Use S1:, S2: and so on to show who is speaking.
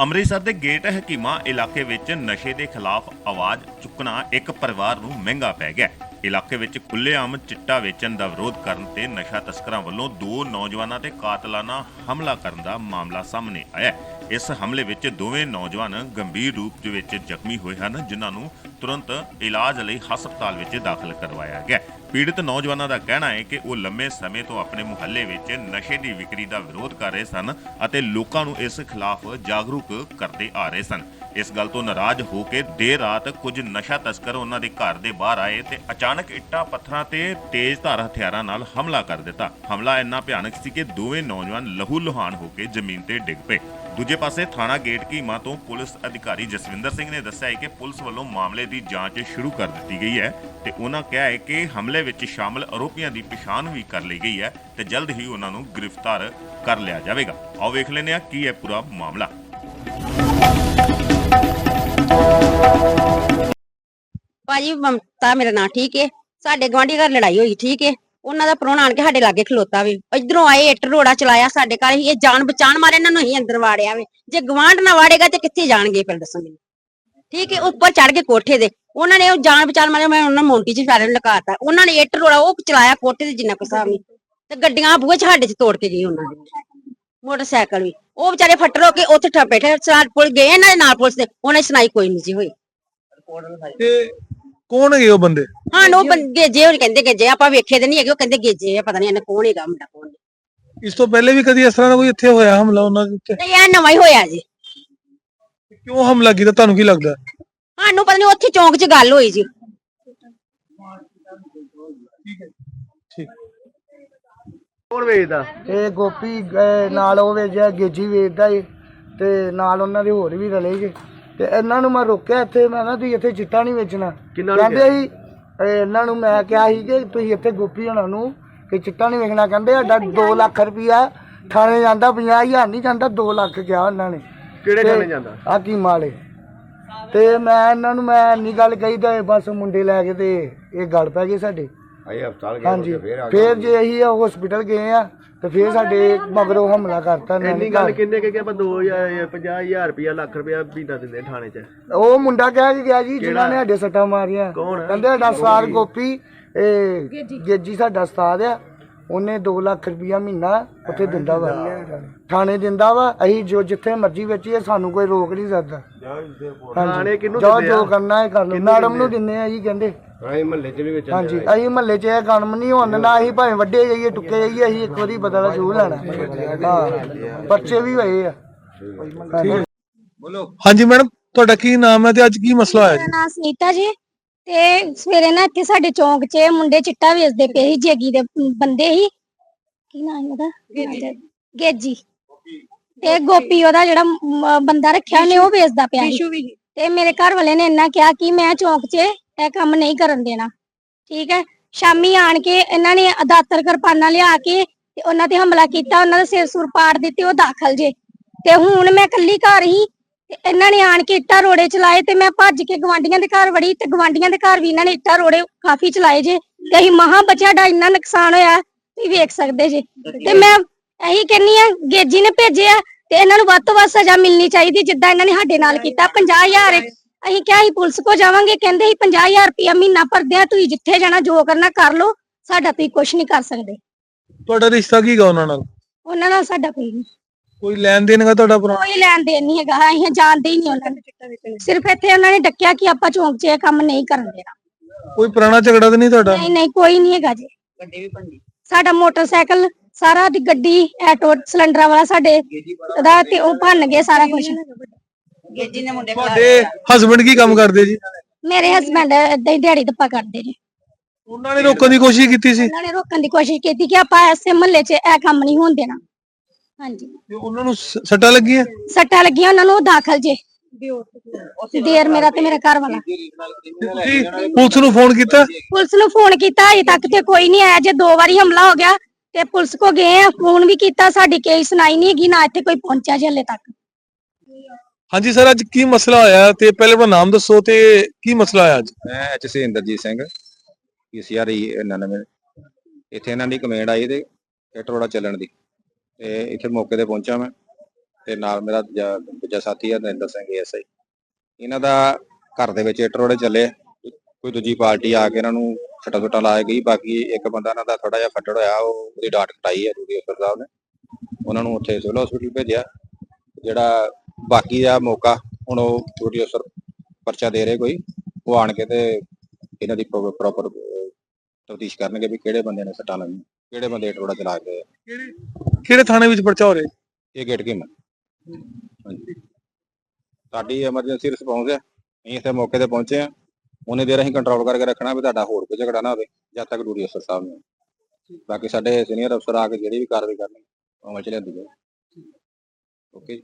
S1: ਅੰਮ੍ਰਿਤਸਰ ਦੇ ਗੇਟ ਹਕੀਮਾ ਇਲਾਕੇ ਵਿੱਚ ਨਸ਼ੇ ਦੇ ਖਿਲਾਫ ਆਵਾਜ਼ ਚੁੱਕਣਾ ਇੱਕ ਪਰਿਵਾਰ ਨੂੰ ਮਹਿੰਗਾ ਪੈ ਗਿਆ। ਇਲਾਕੇ ਵਿੱਚ ਖੁੱਲ੍ਹੇਆਮ ਚਿੱਟਾ ਵੇਚਣ ਦਾ ਵਿਰੋਧ ਕਰਨ ਤੇ ਨਸ਼ਾ ਤਸਕਰਾਂ ਵੱਲੋਂ ਦੋ ਨੌਜਵਾਨਾਂ ਤੇ ਕਾਤਲਾਨਾ ਹਮਲਾ ਕਰਨ ਦਾ ਮਾਮਲਾ ਸਾਹਮਣੇ ਆਇਆ ਇਸ ਹਮਲੇ ਵਿੱਚ ਦੋਵੇਂ ਨੌਜਵਾਨ ਗੰਭੀਰ ਰੂਪ ਦੇ ਵਿੱਚ ਜ਼ਖਮੀ ਹੋਏ ਹਨ, ਜਿਨ੍ਹਾਂ ਨੂੰ ਤੁਰੰਤ ਇਲਾਜ ਲਈ ਹਸਪਤਾਲ ਵਿੱਚ ਦਾਖਲ ਕਰਵਾਇਆ ਗਿਆ। ਪੀੜਤ ਨੌਜਵਾਨਾਂ ਦਾ ਕਹਿਣਾ ਹੈ ਕਿ ਉਹ ਲੰਮੇ ਸਮੇਂ ਤੋਂ ਆਪਣੇ ਮੁਹੱਲੇ ਵਿੱਚ ਨਸ਼ੇ ਦੀ ਵਿਕਰੀ ਦਾ ਵਿਰੋਧ ਕਰ ਰਹੇ ਸਨ ਅਤੇ ਲੋਕਾਂ ਨੂੰ ਇਸ ਖਿਲਾਫ ਜਾਗਰੂਕ ਕਰਦੇ ਆ ਰਹੇ ਸਨ। ਇਸ ਗੱਲ ਤੋਂ ਨਾਰਾਜ਼ ਹੋ ਕੇ ਦੇਰ ਰਾਤ ਕੁਝ ਨਸ਼ਾ ਤਸਕਰ ਉਹਨਾਂ ਦੇ ਘਰ ਦੇ ਬਾਹਰ ਆਏ ਤੇ ਅਚਾਨਕ ਇੱਟਾਂ, ਪੱਥਰਾਂ ਤੇ ਤੇਜ਼ ਧਾਰ ਹਥਿਆਰਾਂ ਨਾਲ ਹਮਲਾ ਕਰ ਦਿੱਤਾ। ਹਮਲਾ ਇੰਨਾ ਭਿਆਨਕ ਸੀ ਕਿ ਦੋਵੇਂ ਨੌਜਵਾਨ ਲਹੂ ਲੁਹਾਨ ਹੋ ਕੇ ਜ਼ਮੀਨ ਤੇ ਡਿੱਗ ਪਏ। ਦੂਜੇ ਪਾਸੇ ਥਾਣਾ ਗੇਟ ਕੀਮਾ ਤੋਂ ਪੁਲਿਸ ਅਧਿਕਾਰੀ ਜਸਵਿੰਦਰ ਸਿੰਘ ਨੇ ਦੱਸਿਆ ਹੈ ਕਿ ਪੁਲਿਸ ਵੱਲੋਂ ਮਾਮਲੇ ਦੀ ਜਾਂਚ ਸ਼ੁਰੂ ਕਰ ਦਿੱਤੀ ਗਈ ਹੈ ਤੇ ਉਹਨਾਂ ਕਿਹਾ ਹੈ ਕਿ ਹਮਲੇ ਵਿੱਚ ਸ਼ਾਮਲ ਆਰੋਪੀਆਂ ਦੀ ਪਛਾਣ ਵੀ ਕਰ ਲਈ ਗਈ ਹੈ ਤੇ ਜਲਦ ਹੀ ਉਹਨਾਂ ਨੂੰ ਗ੍ਰਿਫਤਾਰ ਕਰ ਲਿਆ ਜਾਵੇਗਾ। ਆਓ ਵੇਖ ਲੈਂਦੇ ਹਾਂ ਕੀ ਹੈ ਪੂਰਾ ਮਾਮਲਾ।
S2: ਭਾਜੀ ਮਮਤਾ ਮੇਰਾ ਨਾਂ ਠੀਕ ਹੈ ਸਾਡੇ ਗਵਾਂਢੀ ਘਰ ਲੜਾਈ ਹੋਈ, ਠੀਕ ਹੈ ਉਹਨਾਂ ਦਾ ਪ੍ਰਾਹੁਣਾ ਆਣ ਕੇ ਸਾਡੇ ਲਾਗੇ ਖਲੋਤਾ ਵੀ। ਇਧਰੋਂ ਆਏ, ਇੱਟ ਰੋੜਾ ਚਲਾਇਆ ਸਾਡੇ ਘਰ ਇਹ ਜਾਨ ਬਚਾਣ ਮਾਰੇ ਇਹਨਾਂ ਨੂੰ ਹੀ ਅੰਦਰ ਵਾੜਿਆ ਵੇ। ਜੇ ਗਵਾਂਢ ਨਾ ਵਾੜੇਗਾ ਤੇ ਕਿੱਥੇ ਜਾਣਗੇ ਫਿਰ ਦੱਸੋ ਮੈਨੂੰ? ਠੀਕ ਹੈ, ਉੱਪਰ ਚੜ ਕੇ ਕੋਠੇ ਦੇ। ਉਹਨਾਂ ਨੇ ਉਹ ਜਾਨ ਬਚਾਣ ਮਾਰੇ, ਮੈਂ ਉਹਨਾਂ ਨੂੰ ਚ ਫਾਰੇ ਲਗਾਤਾ ਉਹਨਾਂ ਨੇ ਇੱਟ ਰੋੜਾ ਉਹ ਚਲਾਇਆ ਕੋਠੇ ਦੇ ਜਿੰਨਾ ਕੁ ਹਿਸਾਬ ਨਹੀਂ ਤੇ ਗੱਡੀਆਂ ਬੂਹੇ ਚ ਸਾਡੇ ਚ ਤੋੜ ਕੇ ਗਈ ਉਹਨਾਂ ਨੇ। ਮੋਟਰਸਾਈਕਲ ਵੀ। ਉਹ ਵਿਚਾਰੇ ਫੱਟਰ ਹੋ ਕੇ ਉੱਥੇ ਠੱਪੇ ਠੇ ਸਾਲ ਪੁਲ ਗਏ ਇਹਨਾਂ ਦੇ ਨਾਲ ਪੁਲਿਸ ਦੇ। ਉਹਨੇ ਸੁਣਾਈ ਕੋਈ ਨਹੀਂ ਜੀ ਹੋਈ।
S3: ਤੇ ਕੌਣ ਹੈਗੇ ਉਹ ਬੰਦੇ?
S2: ਹਾਂ ਉਹ ਬੰਦੇ ਜੇ ਉਹ ਕਹਿੰਦੇ ਗੇਜੇ ਆਪਾਂ ਵੇਖੇ ਤੇ ਨਹੀਂ ਹੈਗੇ ਉਹ ਕਹਿੰਦੇ ਗੇਜੇ ਆ ਪਤਾ ਨਹੀਂ ਇਹਨੇ ਕੌਣ ਹੈਗਾ ਮੁੰਡਾ ਕੌਣ ਨਹੀਂ
S3: ਇਸ ਤੋਂ ਪਹਿਲੇ ਵੀ ਕਦੀ ਇਸ ਤਰ੍ਹਾਂ ਦਾ ਕੋਈ ਇੱਥੇ ਹੋਇਆ ਹਮਲਾ ਉਹਨਾਂ ਦੇ ਉੱਤੇ?
S2: ਨਹੀਂ ਇਹ ਨਵਾਂ ਹੀ ਹੋਇਆ ਜੀ।
S3: ਕਿਉਂ ਹਮਲਾ ਕੀਤਾ? ਤੁਹਾਨੂੰ ਕੀ ਲੱਗਦਾ?
S2: ਸਾਨੂੰ ਪਤਾ ਨਹੀਂ ਉੱਥੇ ਚੌਂਕ 'ਚ ਗੱਲ ਹੋਈ ਜੀ।
S3: ਠੀਕ
S4: ਕੌਣ ਵੇਚਦਾ?
S5: ਇਹ ਗੋਪੀ ਅਹ, ਨਾਲ ਉਹ ਵੇਚਿਆ ਗੇਜੀ ਵੇਚਦਾ ਏ ਤੇ ਨਾਲ ਉਹਨਾਂ ਦੇ ਹੋਰ ਵੀ ਰਲੇ ਜੇ ਤੇ ਇਹਨਾਂ ਨੂੰ ਮੈਂ ਰੋਕਿਆ ਇੱਥੇ ਮੈਂ ਨਾ ਤੁਸੀਂ ਇੱਥੇ ਚਿੱਟਾ ਨਹੀਂ ਵੇਚਣਾ।
S4: ਨੂੰ
S5: ਕਹਿੰਦੇ ਸੀ ਇਹਨਾਂ ਨੂੰ ਮੈਂ ਕਿਹਾ ਸੀ ਕਿ ਤੁਸੀਂ ਇੱਥੇ ਗੋਪੀ ਹੋਣਾ ਨੂੰ ਕਿ ਚਿੱਟਾ ਨਹੀਂ ਵੇਚਣਾ। ਕਹਿੰਦੇ ਸਾਡਾ 2 ਲੱਖ ਰੁਪਇਆ ਥਾਣੇ ਜਾਂਦਾ 50000 ਨਹੀਂ ਜਾਂਦਾ 2 ਲੱਖ ਕਿਹਾ ਉਹਨਾਂ ਨੇ।
S4: ਕਿਹੜੇ ਥਾਣੇ ਜਾਂਦਾ?
S5: ਆ ਕੀ ਮਾਲੇ ਤੇ ਮੈਂ ਇਹਨਾਂ ਨੂੰ ਮੈਂ ਇੰਨੀ ਗੱਲ ਕਹੀ ਤੇ ਬਸ ਮੁੰਡੇ ਲੈ ਕੇ ਤੇ ਇਹ ਗੱਲ ਪੈ ਗਈ ਸਾਡੇ। ਹਾਂਜੀ। ਫੇਰ ਜੇ ਅਸੀਂ ਹਸਪੀਟਲ ਗਏ ਆ ਤੇ ਫੇਰ ਸਾਡੇ ਮਗਰੋਂ ਹਮਲਾ ਕਰਤਾ ਇਹਨਾਂ ਨੇ
S4: ਇੰਨੀ ਗੱਲ। ਕਿੰਨੇ ਕਿ ਆਪਾਂ 2000 50000 ਰੁਪਇਆ ਲੱਖ ਰੁਪਇਆ ਮਹੀਨਾ ਦਿੰਦੇ ਥਾਣੇ 'ਚ।
S5: ਉਹ ਮੁੰਡਾ ਕਹਿ ਕੇ ਗਿਆ ਜੀ ਜਿਨ੍ਹਾਂ ਨੇ ਸਾਡੇ ਸੱਟਾਂ ਮਾਰੀਆਂ।
S4: ਕੌਣ?
S5: ਕਹਿੰਦੇ ਸਾਡਾ ਸਾਰ ਗੋਪੀ ਇਹ ਗੇਜੀ। ਸਾਡਾ ਉਸਤਾਦ ਆ। ਉਹਨੇ 2 ਲੱਖ ਰੁਪਇਆ ਮਹੀਨਾ ਉੱਥੇ ਦਿੰਦਾ ਵਾ। ਥਾਣੇ ਦਿੰਦਾ ਵਾ। ਅਸੀਂ ਜੋ ਜਿੱਥੇ ਮਰਜ਼ੀ ਵੇਚੀਏ ਸਾਨੂੰ ਕੋਈ ਰੋਕ ਨਹੀਂ ਸਕਦਾ।
S4: ਥਾਣੇ ਕਿਹਨੂੰ
S5: ਜੋ
S4: ਦਿੰਦੇ ਆ?
S5: ਜੋ ਕਰਨਾ ਹੈ ਕਰ ਲਓ। ਮੈਡਮ ਨੂੰ ਦਿੰਨੇ ਆ ਜੀ ਕਹਿੰਦੇ।
S4: ਅਸੀਂ ਮਹੱਲੇ 'ਚ ਵੀ ਵਿੱਚ
S5: ਹਾਂਜੀ ਅਸੀਂ ਮਹੱਲੇ 'ਚ ਇਹ ਕੰਮ ਨਹੀਂ ਹੋਣ ਦਿੰਦਾ ਅਸੀਂ ਭਾਵੇਂ ਵੱਡੇ ਜਾਈਏ ਟੁੱਕੇ ਜਾਈਏ ਅਸੀਂ ਇੱਕ ਵਾਰੀ ਬਦਲਾ ਜ਼ਰੂਰ ਲੈਣਾ। ਹਾਂ ਪਰਚੇ ਵੀ ਹੋਏ ਆ। ਹਾਂਜੀ।
S3: ਹਾਂਜੀ ਮੈਡਮ ਤੁਹਾਡਾ ਕੀ ਨਾਮ ਹੈ ਤੇ ਅੱਜ ਕੀ ਮਸਲਾ ਹੋਇਆ ਜੀ?
S6: ਮੇਰਾ ਨਾਮ ਸੁਨੀਤਾ ਜੀ ਤੇ ਸਵੇਰੇ ਨਾ ਇੱਥੇ ਸਾਡੇ ਚੌਂਕ 'ਚ ਮੁੰਡੇ ਚਿੱਟਾ ਵੇਚਦੇ ਪਏ ਸੀ ਜੇਗੀ ਦੇ ਬੰਦੇ ਸੀ। ਕੀ ਨਾਮ ਹੈ ਉਹਦਾ? ਗੇਜੀ। ਤੇ ਗੋਪੀ ਉਹਦਾ ਜਿਹੜਾ ਬੰਦਾ ਰੱਖਿਆ ਉਹਨੇ ਉਹ ਵੇਚਦਾ ਪਿਆ ਸੀ। ਤੇ ਮੇਰੇ ਘਰ ਵਾਲੇ ਨੇ ਇੰਨਾ ਕਿਹਾ ਕਿ ਮੈਂ ਚੌਂਕ 'ਚ ਇਹ ਕੰਮ ਨਹੀਂ ਕਰਨ ਦੇਣਾ। ਠੀਕ ਹੈ? ਸ਼ਾਮੀ ਆਣ ਕੇ ਇਹਨਾਂ ਨੇ ਦਾਤਰ ਕਿਰਪਾਨਾਂ ਲਿਆ ਕੇ ਤੇ ਉਹਨਾਂ ਤੇ ਹਮਲਾ ਕੀਤਾ, ਉਹਨਾਂ ਦਾ ਸਿਰ ਸੁਰ ਪਾੜ ਦਿੱਤੇ, ਉਹ ਦਾਖਲ ਜੇ। ਤੇ ਹੁਣ ਮੈਂ ਇਕੱਲੀ ਘਰ ਹੀ, ਤੇ ਇਹਨਾਂ ਨੇ ਆਣ ਕੇ ਇੱਟਾਂ ਰੋੜੇ ਚਲਾਏ ਤੇ ਮੈਂ ਭੱਜ ਕੇ ਗਵਾਂਡੀਆਂ ਦੇ ਘਰ ਵੜੀ ਤੇ ਗਵਾਂਡੀਆਂ ਦੇ ਘਰ ਵੀ ਇਹਨਾਂ ਨੇ ਇੱਟਾਂ ਰੋੜੇ ਕਾਫੀ ਚਲਾਏ ਜੇ। ਤੇ ਅਸੀਂ ਮਹਾ ਬਚਿਆ ਦਾ ਇੰਨਾ ਨੁਕਸਾਨ ਹੋਇਆ, ਤੁਸੀਂ ਵੇਖ ਸਕਦੇ ਜੇ। ਤੇ ਮੈਂ ਇਹੀ ਕਹਿੰਨੀ ਆ ਗੇਜੀ ਨੇ ਭੇਜਿਆ ਤੇ ਇਹਨਾਂ ਨੂੰ ਵੱਧ ਤੋਂ ਵੱਧ ਸਜ਼ਾ ਮਿਲਣੀ ਚਾਹੀਦੀ ਜਿੱਦਾਂ ਇਹਨਾਂ ਨੇ ਸਾਡੇ ਨਾਲ ਕੀਤਾ। 50000 ਅਸੀਂ ਕਿਹਾ ਸੀ ਪੁਲਿਸ ਕੋ ਜਾਵਾਂਗੇ ਕਹਿੰਦੇ ਸੀ 50000 ਰੁਪਇਆ ਮਹੀਨਾ ਭਰਦੇ ਆ ਤੁਸੀਂ ਜਿੱਥੇ ਜਾਣਾ ਜੋ ਕਰਨਾ ਕਰ ਲਓ ਸਾਡਾ ਤੁਸੀਂ ਕੁਝ ਨਹੀਂ ਕਰ ਸਕਦੇ।
S3: ਤੁਹਾਡਾ ਰਿਸ਼ਤਾ ਕੀ ਗਾ ਉਹਨਾਂ ਨਾਲ?
S6: ਉਹਨਾਂ ਨਾਲ ਸਾਡਾ ਕੋਈ ਨਹੀਂ।
S3: ਕੋਈ ਲੈਣ ਦੇਣ ਹੈਗਾ ਤੁਹਾਡਾ ਪੁਰਾਣਾ
S6: ਕੋਈ ਲੈਣ ਦੇਣ ਨਹੀਂ ਹੈਗਾ ਅਸੀਂ ਜਾਣਦੇ ਹੀ ਨਹੀਂ ਉਹਨਾਂ ਨੂੰ। ਸਿਰਫ ਇੱਥੇ ਉਹਨਾਂ ਨੇ ਡੱਕਿਆ ਕਿ ਆਪਾਂ ਚੌਂਕ 'ਚ ਇਹ ਕੰਮ ਨਹੀਂ ਕਰਨ ਦੇਣਾ।
S3: ਕੋਈ ਪੁਰਾਣਾ ਝਗੜਾ ਤਾਂ ਨਹੀਂ ਤੁਹਾਡਾ?
S6: ਨਹੀਂ ਨਹੀਂ ਕੋਈ ਨਹੀਂ ਹੈਗਾ ਜੀ। ਗੱਡੀ ਵੀ ਭੰਡੀ। ਸਾਡਾ ਮੋਟਰਸਾਈਕਲ ਸਾਰਾ ਦੀ ਗੱਡੀ ਐਟੋ ਸਿਲੰਡਰਾਂ ਵਾਲਾ ਸਾਡੇ ਦਾ ਤੇ ਉਹ ਭੰਨ ਗਏ ਸਾਰਾ ਕੁਝ
S3: ਤੁਹਾਡੇ ਹਸਬੰਡ ਕੀ ਕੰਮ ਕਰਦੇ ਜੀ?
S6: ਮੇਰੇ ਹਸਬੰਡ ਏਦਾਂ ਹੀ ਦਿਹਾੜੀ ਦੱਪਾ ਕਰਦੇ ਜੀ
S3: ਉਹਨਾਂ ਨੇ ਰੋਕਣ ਦੀ ਕੋਸ਼ਿਸ਼ ਕੀਤੀ ਸੀ?
S6: ਉਹਨਾਂ ਨੇ ਰੋਕਣ ਦੀ ਕੋਸ਼ਿਸ਼ ਕੀਤੀ ਕਿ ਆਪਾਂ ਐਸੇ ਮਹੱਲੇ 'ਚ ਇਹ ਕੰਮ ਨਹੀਂ ਹੋਣ ਦੇਣਾ। ਹਾਂਜੀ।
S3: ਤੇ ਉਹਨਾਂ ਨੂੰ ਸ- ਸੱਟਾਂ ਲੱਗੀਆਂ?
S6: ਸੱਟਾਂ ਲੱਗੀਆਂ ਉਹਨਾਂ ਨੂੰ ਉਹ ਦਾਖਲ ਜੇ ਦੇਰ ਮੇਰਾ ਤੇ ਮੇਰਾ ਘਰ ਵਾਲਾ।
S3: ਤੇ ਤੁਸੀਂ ਪੁਲਿਸ ਨੂੰ ਫੋਨ ਕੀਤਾ?
S6: ਪੁਲਿਸ ਨੂੰ ਫੋਨ ਕੀਤਾ ਅਜੇ ਤੱਕ ਤੇ ਕੋਈ ਨਹੀਂ ਆਇਆ। ਜੇ ਦੋ ਵਾਰੀ ਹਮਲਾ ਹੋ ਗਿਆ ਤੇ ਪੁਲਿਸ ਕੋ ਗਏ ਆ ਫੋਨ ਵੀ ਕੀਤਾ ਸਾਡੀ ਕੇਸ ਸੁਣਾਈ ਨਹੀਂ ਹੈਗੀ ਨਾ ਇੱਥੇ ਕੋਈ ਪਹੁੰਚਿਆ ਜੇ ਹਲੇ ਤੱਕ।
S3: ਹਾਂਜੀ ਸਰ, ਅੱਜ ਕੀ ਮਸਲਾ ਹੋਇਆ ਤੇ ਪਹਿਲੇ ਆਪਣਾ ਨਾਮ ਦੱਸੋ ਤੇ ਕੀ ਮਸਲਾ ਹੋਇਆ ਅੱਜ?
S7: ਮੈਂ H C Inderjit Singh PCR 99 ਇੱਥੇ ਇਹਨਾਂ ਦੀ ਕਮੇਂਡ ਆਈ ਤੇ ਟਰੋੜਾ ਚੱਲਣ ਦੀ ਤੇ ਇੱਥੇ ਮੌਕੇ ਤੇ ਪਹੁੰਚਾ ਮੈਂ ਤੇ ਨਾਲ ਮੇਰਾ ਦੂਜਾ ਦੂਜਾ ਸਾਥੀ ਹੈ ਨਰਿੰਦਰ ਸਿੰਘ ਐਸਆਈ ਇਹਨਾਂ ਦਾ ਘਰ ਦੇ ਵਿੱਚ ਇੱਟ ਰੋੜੇ ਚੱਲੇ, ਕੋਈ ਦੂਜੀ ਪਾਰਟੀ ਆ ਕੇ ਇਹਨਾਂ ਨੂੰ ਛੱਟਾ ਛੁੱਟਾ ਲਾਇਆ ਗਈ, ਬਾਕੀ ਇੱਕ ਬੰਦਾ ਇਹਨਾਂ ਦਾ ਥੋੜਾ ਜਿਹਾ ਫੱਟੜ ਹੋਇਆ, ਉਹ ਉਹਦੀ ਡਾਟ ਕਟਾਈ ਹੈ ਡਿਊਟੀ ਅਫਸਰ ਸਾਹਿਬ ਨੇ। ਉਹਨਾਂ ਨੂੰ ਉੱਥੇ ਸਿਵਲ ਹਸਪੀਟਲ ਭੇਜਿਆ, ਜਿਹੜਾ ਬਾਕੀ ਦਾ ਮੌਕਾ ਹੁਣ ਉਹ ਡਿਊਟੀ ਅਫਸਰ ਪਰਚਾ ਦੇ ਰਹੇ ਕੋਈ ਉਹ ਆਣ ਕੇ ਤੇ ਇਹਨਾਂ ਦੀ ਪ੍ਰੋਪਰ ਤਫਤੀਸ਼ ਕਰਨਗੇ ਵੀ ਕਿਹੜੇ ਬੰਦੇ ਨੇ ਸੱਟਾਂ ਲਾਈਆਂ ਕਿਹੜੇ ਬੰਦੇ ਇੱਟ ਰੋੜਾ ਚਲਾ ਕੇ
S3: ਕਿਹੜੇ ਥਾਣੇ ਵਿੱਚ ਪਰਚਾ ਹੋ ਰਿਹਾ
S7: ਇਹ ਗੇਟ ਕੀ ਹਾਂਜੀ। ਸਾਡੀ ਐਮਰਜੈਂਸੀ ਰਿਸਪੌਂਸ ਹੈ ਅਸੀਂ ਇੱਥੇ ਮੌਕੇ ਤੇ ਪਹੁੰਚੇ ਆ ਉਹਨੇ ਦੇਰ ਅਸੀਂ ਕੰਟਰੋਲ ਕਰਕੇ ਰੱਖਣਾ ਵੀ ਤੁਹਾਡਾ ਹੋਰ ਕੋਈ ਝਗੜਾ ਨਾ ਹੋਵੇ ਜਦ ਤੱਕ ਡਿਊਟੀ ਅਫਸਰ ਸਾਹਿਬ ਨੇ ਬਾਕੀ ਸਾਡੇ ਸੀਨੀਅਰ ਅਫਸਰ ਆ ਕੇ ਜਿਹੜੀ ਵੀ ਕਾਰਵਾਈ ਕਰਨੀ ਉਹ ਅਮਲ ਚ ਲਿਆਂਦੀ ਜਾਏ ਓਕੇ